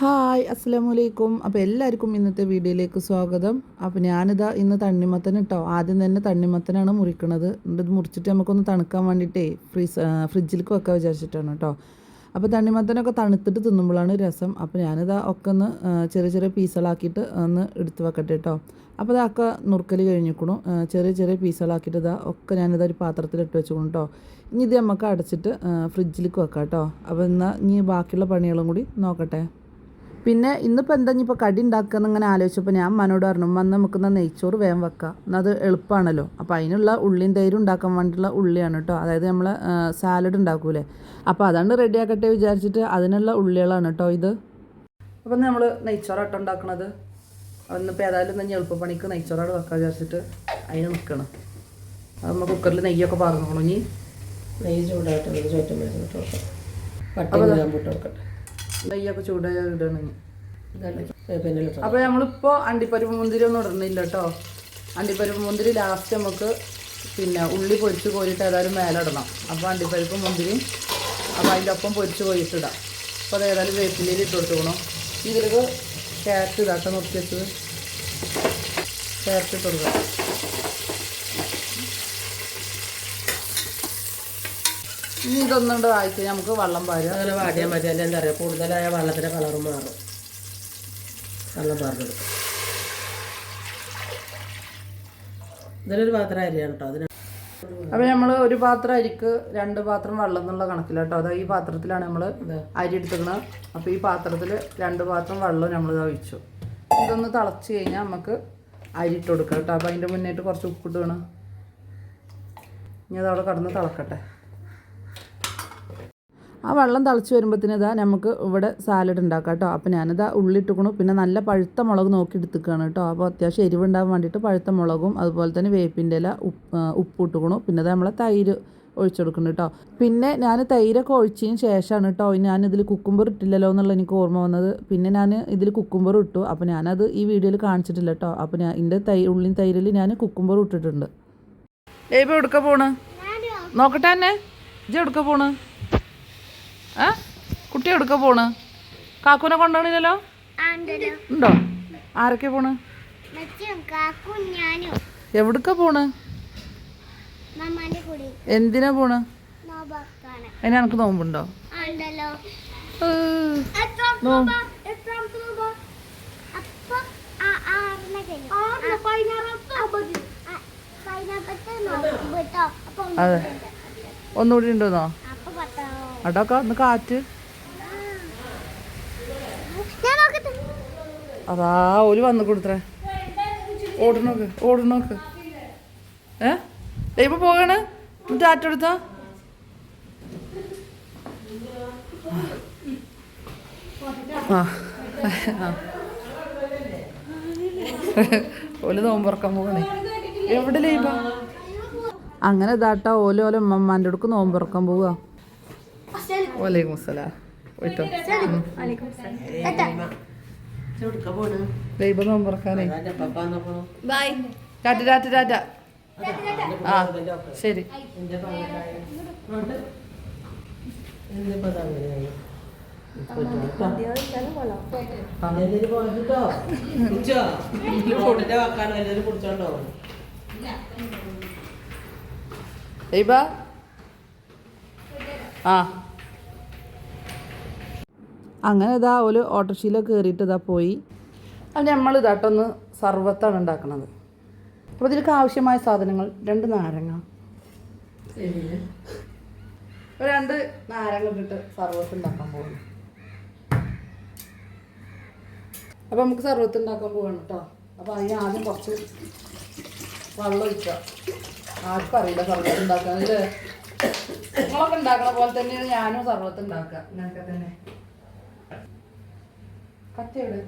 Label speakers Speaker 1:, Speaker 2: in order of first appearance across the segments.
Speaker 1: Hi അസ്സലാമു അലൈക്കും അപ്പോൾ എല്ലാവർക്കും ഇന്നത്തെ വീഡിയോയിലേക്ക് സ്വാഗതം. അപ്പോൾ ഞാനിതാ ഇന്ന് തണ്ണിമത്തൻ ഇട്ടോ ആദ്യം തന്നെ തണ്ണിമത്തനാണ് മുറിക്കണത്. ഇത് മുറിച്ചിട്ട് നമുക്കൊന്ന് തണുക്കാൻ വേണ്ടിയിട്ടേ ഫ്രീസ് ഫ്രിഡ്ജിലേക്ക് വെക്കാൻ വിചാരിച്ചിട്ടാണ് കേട്ടോ അപ്പോൾ തണ്ണിമത്തനൊക്കെ തണുത്തിട്ട് തിന്നുമ്പോഴാണ് രസം. അപ്പോൾ ഞാനിതാ ഒക്കെ ഒന്ന് ചെറിയ ചെറിയ പീസുകളാക്കിയിട്ട് ഒന്ന് എടുത്ത് വെക്കട്ടെ കേട്ടോ അപ്പോൾ ഇതൊക്കെ നുറുക്കൽ കഴിഞ്ഞിക്കണു. ചെറിയ ചെറിയ പീസുകളാക്കിയിട്ട് ഇതാ ഒക്കെ ഞാനിതാ ഒരു പാത്രത്തിൽ ഇട്ട് വെച്ചു കേട്ടോ ഇനി ഇത് നമുക്ക് അടച്ചിട്ട് ഫ്രിഡ്ജിലേക്ക് വെക്കാം കേട്ടോ അപ്പോൾ എന്നാൽ ഇനി ബാക്കിയുള്ള പണികളും കൂടി നോക്കട്ടെ. പിന്നെ ഇന്നിപ്പോൾ എന്താ ഇനിയിപ്പോൾ കടി ഉണ്ടാക്കുക എന്നിങ്ങനെ ആലോചിച്ചപ്പോൾ ഞാൻ മനോട് പറഞ്ഞു വന്ന് നമുക്ക് നെയ്ച്ചോറ് വേഗം വെക്കാം. എന്നത് എളുപ്പമാണല്ലോ അപ്പോൾ അതിനുള്ള ഉള്ളിയും തൈരും ഉണ്ടാക്കാൻ വേണ്ടിയിട്ടുള്ള ഉള്ളിയാണ് കേട്ടോ. അതായത് നമ്മൾ സാലഡ് ഉണ്ടാക്കൂലേ. അപ്പോൾ അതാണ് റെഡി ആക്കട്ടെ വിചാരിച്ചിട്ട് അതിനുള്ള ഉള്ളികളാണ് കേട്ടോ ഇത്. അപ്പം നമ്മൾ നെയ്ച്ചോറാട്ടോ ഉണ്ടാക്കണത്. അന്നിപ്പോൾ ഏതായാലും തന്നെ എളുപ്പപ്പണിക്ക് നെയ്ച്ചോറാട് വെക്കാൻ വിചാരിച്ചിട്ട് അതിന് നിൽക്കണം അത് നമ്മൾ കുക്കറിൽ നെയ്യൊക്കെ പറഞ്ഞോളൂ ഇനി.
Speaker 2: നെയ്യ് ചൂടായിട്ട് ചോറ്റം വരുന്ന ഇട്ട് കൊടുക്കാം. കൊടുക്കട്ടെ.
Speaker 1: നെയ്യൊക്കെ ചൂടായി ഇടണം
Speaker 2: നമ്മളിപ്പോ
Speaker 1: അപ്പോൾ നമ്മളിപ്പോൾ അണ്ടിപ്പരിപ്പ് മുന്തിരി ഒന്നും ഇടുന്നില്ല കേട്ടോ അണ്ടിപ്പരിപ്പ് മുന്തിരി ലാസ്റ്റ് നമുക്ക് പിന്നെ ഉള്ളി പൊരിച്ച് കോരിയിട്ട് ഏതായാലും മേലെ ഇടണം. അപ്പോൾ അണ്ടിപ്പരിപ്പ് മുന്തിരി അപ്പോൾ അതിന്റെ ഒപ്പം പൊരിച്ച് കോരിയിട്ടിടാം അപ്പോൾ അത് ഏതായാലും വേപ്പിലയിൽ ഇട്ട് കൊടുത്തുക്കണം ഇതിലേക്ക് ക്യാരറ്റ് ഇതാട്ടം നോക്കിയത് വെച്ചത്. ക്യാരറ്റ് ഇട്ട് കൊടുക്കാം. ഇനി ഇതൊന്നുകൊണ്ട് വായിച്ച് നമുക്ക് വെള്ളം പാരുക
Speaker 2: അങ്ങനെ വാടിയാൽ മതി. അല്ല എന്താ പറയുക കൂടുതലായ വെള്ളത്തിന്റെ കളറും മാറും. വെള്ളം പാർന്നെടുക്കും ഇതിലൊരു പാത്രം അരിയാണ് കേട്ടോ അതിന്
Speaker 1: അപ്പോൾ നമ്മൾ ഒരു പാത്രം അരിക്ക് രണ്ട് പാത്രം വെള്ളം എന്നുള്ള കണക്കില്ല കേട്ടോ അതായത് ഈ പാത്രത്തിലാണ് നമ്മൾ അരി എടുത്തിരുന്നത് അപ്പോൾ ഈ പാത്രത്തിൽ രണ്ട് പാത്രം വെള്ളം നമ്മൾ ഒഴിച്ചു. ഇതൊന്ന് തിളച്ച് കഴിഞ്ഞാൽ നമുക്ക് അരി ഇട്ട് കൊടുക്കാം കേട്ടോ അപ്പോൾ അതിന്റെ മുന്നേറ്റ് കുറച്ച് ഉപ്പിട്ട് വേണം. ഇനി അതവിടെ കടന്ന് തിളക്കട്ടെ. ആ വെള്ളം തിളച്ച് വരുമ്പോഴത്തേന് ഇതാ നമുക്ക് ഇവിടെ സാലഡ് ഉണ്ടാക്കാം കേട്ടോ. അപ്പോൾ ഞാനിതാ ഉള്ളിട്ടുക്കണു. പിന്നെ നല്ല പഴുത്ത മുളക് നോക്കി എടുത്തുക്കാണ് കേട്ടോ. അപ്പോൾ അത്യാവശ്യം എരിവുണ്ടാകാൻ വേണ്ടിയിട്ട് പഴുത്ത മുളകും അതുപോലെ തന്നെ വേപ്പിന്റെ ഇല ഉപ്പ് ഇട്ടുക്കണു. പിന്നെ അത് നമ്മളെ തൈര് ഒഴിച്ചു കൊടുക്കണം കേട്ടോ. പിന്നെ ഞാൻ തൈരൊക്കെ ഒഴിച്ചതിന് ശേഷമാണ് കേട്ടോ ഞാൻ ഇതിൽ കുക്കുംബർ ഇട്ടില്ലല്ലോ എന്നുള്ള എനിക്ക് ഓർമ്മ വന്നത്. പിന്നെ ഞാൻ ഇതിൽ കുക്കുംബർ ഇട്ടു. അപ്പോൾ ഞാനത് ഈ വീഡിയോയിൽ കാണിച്ചിട്ടില്ല കേട്ടോ. അപ്പോൾ ഞാൻ എന്റെ തൈ ഉള്ളിൻ തൈരിൽ ഞാൻ കുക്കുംബർ ഇട്ടിട്ടുണ്ട്. ഏയ്പ എടുക്കാൻ പോണ്? നോക്കട്ടെ തന്നെ ഇജ് എടുക്കാൻ പോണ്? ആ കുട്ടി എടുക്ക പോണ്? കാക്കുനെ കൊണ്ടുപോണില്ലല്ലോ ഉണ്ടോ? ആരൊക്കെ പോണ്? എവിടക്ക പോണ്? എന്തിനാ പോണ്? അതിന് എനിക്ക് നോമ്പുണ്ടോ? അതെ. ഒന്നുകൂടി ഉണ്ടോന്നോ? അടൊക്കെ ഒന്ന് കാറ്റ്. അതാ ഒരു വന്ന് കൊടുത്തേ. ഓടണോക്ക് ഓടണോക്ക് ഏ? ഇപ്പൊ പോകണ് ടാറ്റെടുത്താ ആ. ആ. ഓൽ നോമ്പുറക്കാൻ പോകണേ എവിടെ ലൈബ? അങ്ങനെ ഇതാട്ടാ ഓല ഓല ഉമ്മമ്മാന്റെ അടുക്ക് നോമ്പുറക്കാൻ പോവുക വലൈക്കും അസ്സലാം. പോയിട്ടോ? ഉം.
Speaker 2: ചുടുക്ക പോണ്?
Speaker 1: ലൈബ നോമ്പുറക്കാനേ. ടാറ്റ ടാറ്റ ടാറ്റ. ആ ശരി.
Speaker 2: എന്റെ പങ്കായ
Speaker 1: അങ്ങനെ ഇതാ ഒരു ഓട്ടോറിക്ഷയിലൊക്കെ കയറിയിട്ട് ഇതാ പോയി. അത് നമ്മൾ ഇതാട്ടൊന്ന് സർവത്താണ് ഉണ്ടാക്കുന്നത് അപ്പോൾ ഇതിലേക്ക് ആവശ്യമായ സാധനങ്ങൾ രണ്ട് നാരങ്ങ. രണ്ട് നാരങ്ങ ഇട്ടിട്ട് സർവത്ത് ഉണ്ടാക്കാൻ പോകുന്നു അപ്പോൾ നമുക്ക് സർവത്ത് ഉണ്ടാക്കാൻ പോവാണ് കേട്ടോ അപ്പോൾ അതിന് ആദ്യം കുറച്ച് വെള്ളം ഒഴിക്കുക. ആർക്കും അറിയില്ല സർവത്ത് ഉണ്ടാക്കാൻ അല്ലേ? നിങ്ങളൊക്കെ ഉണ്ടാക്കണ പോലെ തന്നെയാണ് ഞാനും സർവത്ത് ഉണ്ടാക്കുക. ഞങ്ങൾക്ക് തന്നെ. കത്തി എവിടെ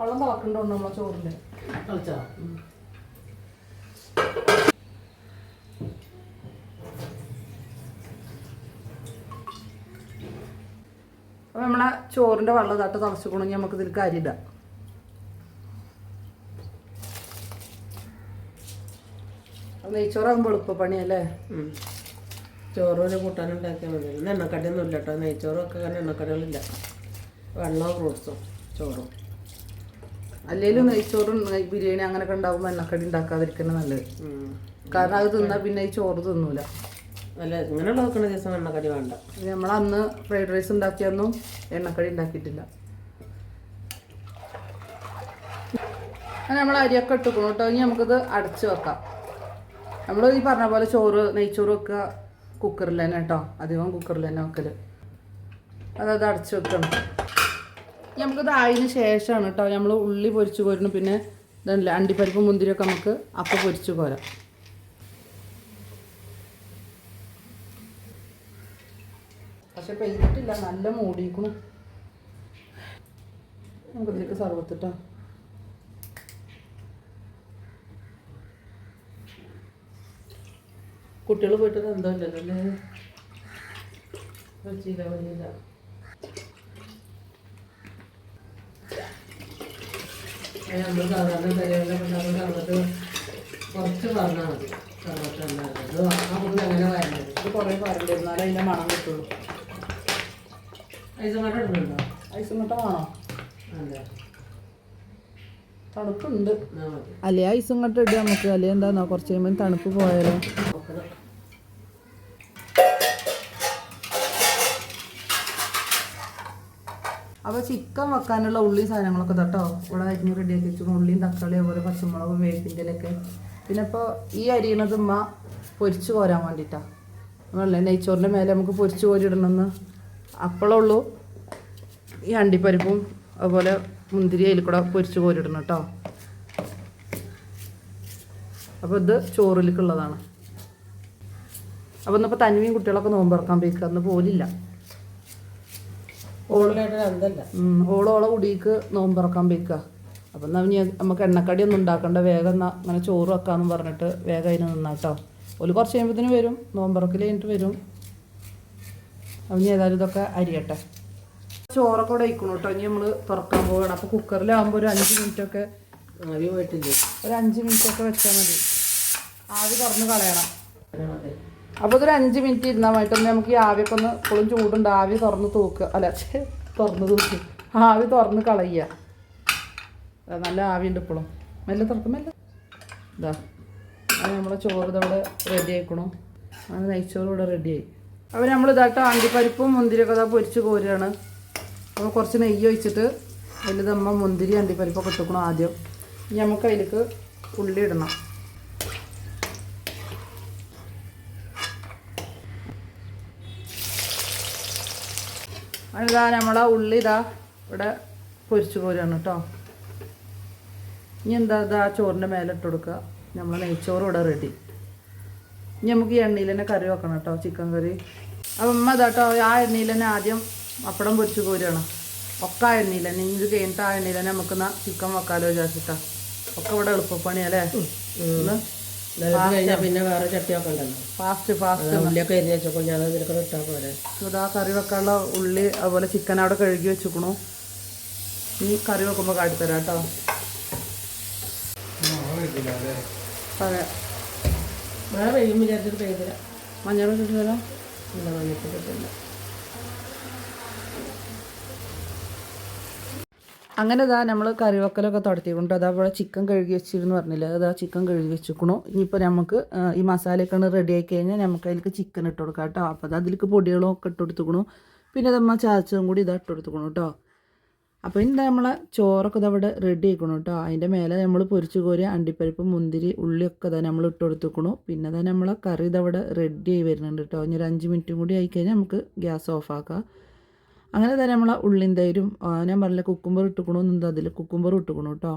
Speaker 1: വെള്ളം തിളക്കണ്ടോ നമ്മളെ
Speaker 2: ചോറിൽ?
Speaker 1: അപ്പോൾ നമ്മളെ ചോറിന്റെ വെള്ളം തട്ട് തിളച്ചിക്കണമെങ്കിൽ നമുക്ക് ഇതിൽ അരിയിടാം നെയ്ച്ചോറാകുമ്പോൾ എളുപ്പപ്പണിയല്ലേ
Speaker 2: പണിയല്ലേ? ചോറും ഒരു കൂട്ടാനും ഉണ്ടാക്കിയാൽ മതി. ഇന്ന് എണ്ണക്കടിയൊന്നും ഇല്ല കേട്ടോ നെയ്ച്ചോറും ഒക്കെ കാരണം എണ്ണക്കടികളില്ല. വെള്ളവും ഫ്രൂട്ട്സും ചോറും.
Speaker 1: അല്ലെങ്കിലും നെയ്ച്ചോറും നെയ് ബിരിയാണി അങ്ങനെയൊക്കെ ഉണ്ടാകുമ്പോൾ എണ്ണക്കടി ഉണ്ടാക്കാതിരിക്കുന്നത് നല്ലത്. കാരണം അത് തിന്നാൽ പിന്നെ ഈ ചോറ് തിന്നൂല.
Speaker 2: അല്ല ഇങ്ങനെയുള്ള വെക്കുന്ന ദിവസം എണ്ണക്കടി വേണ്ട.
Speaker 1: നമ്മൾ അന്ന് ഫ്രൈഡ് റൈസ് ഉണ്ടാക്കിയൊന്നും എണ്ണക്കടി ഉണ്ടാക്കിയിട്ടില്ല. അങ്ങനെ നമ്മൾ അരിയൊക്കെ ഇട്ടുക്കണം കേട്ടോ ഇനി നമുക്കിത് അടച്ചു വെക്കാം. നമ്മൾ ഈ പറഞ്ഞ പോലെ ചോറ് നെയ്ച്ചോറ് വെക്കുക കുക്കറിൽ തന്നെ കേട്ടോ അധികം കുക്കറിൽ തന്നെ വെക്കൽ അതത് അടച്ചു വെക്കണം. ഇനി നമുക്കിത് ആയതിന് ശേഷമാണ് കേട്ടോ നമ്മൾ ഉള്ളി പൊരിച്ച് പോരണം പിന്നെ ഇതല്ല അണ്ടിപ്പരിപ്പ് മുന്തിരിയൊക്കെ നമുക്ക് അപ്പം പൊരിച്ച് പോരാം. പക്ഷെ പെയ്തിട്ടില്ല നല്ല മൂടിയിരിക്കണു നമുക്ക് ഇതിലേക്ക് സർവത്തിട്ടോ
Speaker 2: കുട്ടികൾ പോയിട്ട് എന്തോ ഇല്ലല്ലോ അല്ലേ? നമ്മൾ സാധാരണ കുറച്ച് പറഞ്ഞാൽ മതി. അങ്ങനെ വരണ്ടത്
Speaker 1: ഇത് കുറേ പറഞ്ഞിരുന്നാലേ അതിന്റെ മണം കിട്ടുള്ളൂ.
Speaker 2: ഐസമട്ട ഇടുന്നുണ്ടോ
Speaker 1: ഐസമട്ട മുട്ട വേണോ?
Speaker 2: അതെ
Speaker 1: തണുപ്പുണ്ട്. അല്ലേ ഐസും കട്ടിട്ട് നമുക്ക്. അല്ലേ എന്താന്നോ കുറച്ച് കഴിയുമ്പോൾ തണുപ്പ് പോയാലോ.
Speaker 2: നോക്കണം
Speaker 1: അപ്പോൾ ചിക്കൻ വെക്കാനുള്ള ഉള്ളി സാധനങ്ങളൊക്കെ തട്ടോ ഇവിടെ അരിഞ്ഞ് റെഡിയാക്കി വെച്ചു ഉള്ളിയും തക്കാളി അതുപോലെ പച്ചമുളകും വേപ്പിന്റെ ഇലയൊക്കെ പിന്നെ ഇപ്പോൾ ഈ അരിയണത് ഉമ്മ പൊരിച്ച് കോരാൻ വേണ്ടിയിട്ടാണ് നമ്മളല്ലേ നെയ്ച്ചോറിന്റെ മേലെ നമുക്ക് പൊരിച്ച് കോരിയിടണമെന്ന് അപ്പോഴുള്ളൂ ഈ അണ്ടിപ്പരിപ്പും അതുപോലെ മുന്തിരി അതിൽ കൂടെ പൊരിച്ച് കോരിയിടണം കേട്ടോ അപ്പോൾ ഇത് ചോറിലേക്കുള്ളതാണ്. അപ്പോൾ ഇന്നിപ്പോൾ തനിമയും കുട്ടികളൊക്കെ നോമ്പിറക്കാൻ പോയിക്കുക അന്ന് പോലില്ല. ഓളോളെ കുടിക്ക് നോമ്പിറക്കാൻ പോയിക്കുക അപ്പം എന്നാൽ ഇനി നമുക്ക് എണ്ണക്കടി ഒന്നും ഉണ്ടാക്കണ്ട. വേഗം എന്നാ അങ്ങനെ ചോറ് വെക്കാമെന്ന് പറഞ്ഞിട്ട് വേഗം അതിന് നിന്നാട്ടോ. ഒരു കുറച്ച് കഴിയുമ്പോഴത്തേന് വരും. നോമ്പിറക്കൽ കഴിഞ്ഞിട്ട് വരും. അപ്പം ഇനി ഏതായാലും ഇതൊക്കെ അരിയട്ടെ. ചോറൊക്കെ ഇവിടെ ഇരിക്കണം കേട്ടോ ഇനി നമ്മൾ തുറക്കാൻ പോവുകയാണ് അപ്പോൾ കുക്കറിലാകുമ്പോൾ ഒരു അഞ്ച് മിനിറ്റൊക്കെ
Speaker 2: ആവി പോയിട്ടില്ലേ?
Speaker 1: ഒരു അഞ്ച് മിനിറ്റൊക്കെ വെച്ചാൽ മതി. ആവി തുറന്ന് കളയണം. അപ്പോൾ ഇതൊരു അഞ്ച് മിനിറ്റ് ഇരുന്നാൽ മാറ്റം നമുക്ക് ഈ ആവിയൊക്കെ ഒന്ന് ഇപ്പോഴും ചൂടുണ്ട്. ആവി തുറന്ന് തൂക്കുക അല്ല തുറന്ന് തൂക്കി. ആവി തുറന്ന് കളയുക. നല്ല ആവിയുണ്ട് ഇപ്പോഴും. മെല്ലെ തുറക്കും മെല്ലെ. ഇതാ അത് നമ്മളെ ചോറ് ഇതവിടെ റെഡി ആയിക്കണം. അങ്ങനെ നെയ്ച്ചോറ് ഇവിടെ റെഡിയായി അപ്പോൾ നമ്മൾ ഇതായിട്ട് അണ്ടിപ്പരിപ്പും മുന്തിരിയൊക്കെ ഇതാ പൊരിച്ച് കോരുകയാണ്. അപ്പോൾ കുറച്ച് നെയ്യ് ഒഴിച്ചിട്ട് നമ്മൾ മുന്തിരി അണ്ടിപ്പരിപ്പൊക്കെ ഇട്ടുക്കണം ആദ്യം. ഇനി നമുക്ക് അതിലേക്ക് ഉള്ളി ഇടണം. അതിതാ നമ്മളെ ഉള്ളി ഇതാ ഇവിടെ പൊരിച്ചു പോരാണ് കേട്ടോ ഇനി എന്താ ഇതാ ചോറിന്റെ മേലെ ഇട്ട് കൊടുക്കുക. നമ്മളെ നെയ്ച്ചോറ് ഇവിടെ റെഡി ഇനി നമുക്ക് ഈ എണ്ണയിൽ തന്നെ കറി വെക്കണം കേട്ടോ ചിക്കൻ കറി. അപ്പം അമ്മ ഇതാ കേട്ടോ ആ എണ്ണയിൽ തന്നെ ആദ്യം അപ്പടം പൊരിച്ചു കോരുകയാണ് ഒക്കെ ആ എണ്ണയിൽ തന്നെ ഇത് കഴിഞ്ഞിട്ട് ആ എണ്ണയിൽ തന്നെ നമുക്ക് ചിക്കൻ വെക്കാലോ വിചാരിച്ചിട്ടാ. ഒക്കെ ഇവിടെ എളുപ്പപ്പണിയല്ലേ
Speaker 2: കഴിഞ്ഞാൽ പിന്നെ വേറെ ചട്ടിയൊക്കെ ഉണ്ടല്ലോ
Speaker 1: ഫാസ്റ്റ് ഫാസ്റ്റ്
Speaker 2: അത് ഉള്ളിയൊക്കെ എരിഞ്ഞ് വെച്ചപ്പോൾ ഞാൻ ഇതിലൊക്കെ ഇട്ടാൽ പോരെ.
Speaker 1: ഇതാ കറി വെക്കാനുള്ള ഉള്ളി അതുപോലെ ചിക്കൻ അവിടെ കഴുകി വെച്ചിക്കണു. ഈ കറി വെക്കുമ്പോൾ കാട്ടിത്തരാം കേട്ടോ. അതെ
Speaker 2: മഴ വിചാരിച്ചിട്ട് പെയ്തില്ല
Speaker 1: മഞ്ഞൾ ഇട്ടിട്ട് ഇല്ല
Speaker 2: ഇല്ല മഞ്ഞപ്പിട്ടില്ല
Speaker 1: അങ്ങനെ ഇതാ നമ്മൾ കറിവക്കലൊക്കെ തുടത്തിയിട്ടുണ്ട് തുടത്തിക്കൊണ്ട് അതാ ഇവിടെ ചിക്കൻ കഴുകി വെച്ചിരുന്നു പറഞ്ഞില്ലേ? അതാ ചിക്കൻ കഴുകി വെച്ചിക്കണു. ഇനിയിപ്പോൾ നമുക്ക് ഈ മസാലയൊക്കെ ആയി കഴിഞ്ഞാൽ നമുക്ക് അതിലേക്ക് ചിക്കൻ ഇട്ട് കൊടുക്കാം കേട്ടോ അപ്പോൾ അത് അതിലേക്ക് പൊടികളും ഒക്കെ ഇട്ട് കൊടുത്തുക്കണു. പിന്നെ അതമ്മ ചാച്ചതും കൂടി ഇതാ ഇട്ട് കൊടുത്തുക്കണു കേട്ടോ അപ്പോൾ ഇനി നമ്മളെ ചോറൊക്കെ ഇതവിടെ റെഡി ആയിക്കണു കേട്ടോ അതിന്റെ മേലെ നമ്മൾ പൊരിച്ചു കോരി അണ്ടിപ്പരിപ്പ് മുന്തിരി ഉള്ളിയൊക്കെ ഇതാ നമ്മൾ ഇട്ട് കൊടുത്തുക്കണു. പിന്നെ അതാ നമ്മളെ കറി ഇതവിടെ റെഡി ആയി വരുന്നുണ്ട് കേട്ടോ ഇനി ഒരു അഞ്ച് മിനിറ്റും കൂടി ആയിക്കഴിഞ്ഞാൽ നമുക്ക് ഗ്യാസ് ഓഫാക്കാം അങ്ങനെ തന്നെ നമ്മളെ ഉള്ളിന്തൈരും ഞാൻ പറഞ്ഞില്ല കുക്കുംബർ ഇട്ടുക്കണമെന്നുണ്ട് അതിൽ കുക്കുംബർ ഇട്ടുക്കണു കേട്ടോ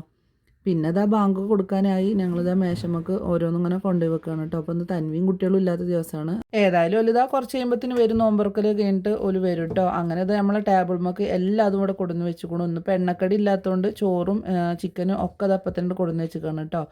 Speaker 1: പിന്നെ അതാ ബാങ്ക് കൊടുക്കാനായി ഞങ്ങളിതാ മേശമ്മക്ക് ഓരോന്നും ഇങ്ങനെ കൊണ്ടുപോയി വെക്കുകയാണ് കേട്ടോ അപ്പം ഇന്ന് തൻവിയും കുട്ടികളും ഇല്ലാത്ത ദിവസമാണ് ഏതായാലും ഒലിതാ കുറച്ച് കഴിയുമ്പത്തിന് വരും. നോമ്പറക്കൽ കഴിഞ്ഞിട്ട് ഒരു വരും കേട്ടോ അങ്ങനെ ഇത് നമ്മളെ ടേബിൾമക്ക് എല്ലാം കൂടെ കൊടുന്ന് വെച്ചുക്കണു. ഇന്നിപ്പോൾ എണ്ണക്കടി ഇല്ലാത്തതുകൊണ്ട് ചോറും ചിക്കനും ഒക്കെ അത് അപ്പം തന്നെ കൊടുന്ന് വെച്ചിരിക്കുകയാണ് കേട്ടോ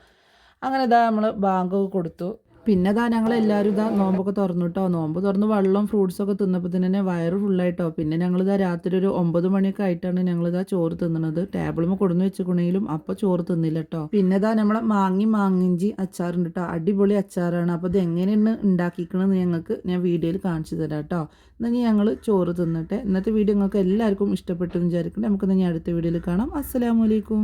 Speaker 1: അങ്ങനെ ഇതാ നമ്മൾ ബാങ്ക് കൊടുത്തു. പിന്നെ ഇതാ ഞങ്ങൾ എല്ലാവരും ഇതാ നോമ്പൊക്കെ തുറന്നു കേട്ടോ നോമ്പ് തുറന്ന് വെള്ളം ഫ്രൂട്ട്സൊക്കെ തിന്നപ്പോൾ തന്നെ വയറ് ഫുള്ളായിട്ടോ പിന്നെ ഞങ്ങൾ ഞങ്ങളിതാ രാത്രി ഒരു ഒമ്പത് മണിയൊക്കെ ആയിട്ടാണ് ഞങ്ങൾ ഞങ്ങളിതാ ചോറ് തിന്നണത്. ടേബിളുമ്പോൾ കൊടുന്ന് വെച്ചിട്ടുണ്ടെങ്കിലും അപ്പോൾ ചോറ് തിന്നില്ല കേട്ടോ പിന്നെ ഇതാ നമ്മളെ മാങ്ങി മാങ്ങിഞ്ചി അച്ചാറുണ്ട് കേട്ടോ അടിപൊളി അച്ചാറാണ്. അപ്പോൾ ഇത് എങ്ങനെയാണ് ഉണ്ടാക്കിക്കണമെന്ന് ഞങ്ങൾക്ക് ഞാൻ വീഡിയോയിൽ കാണിച്ചു തരാം കേട്ടോ എന്നാൽ ഞങ്ങൾ ചോറ് തിന്നട്ടെ. ഇന്നത്തെ വീഡിയോ നിങ്ങൾക്ക് എല്ലാവർക്കും ഇഷ്ടപ്പെട്ടു വിചാരിക്കട്ടെ നമുക്കിന്ന് ഞാൻ അടുത്ത വീഡിയോയിൽ കാണാം. അസ്സലാമലൈക്കും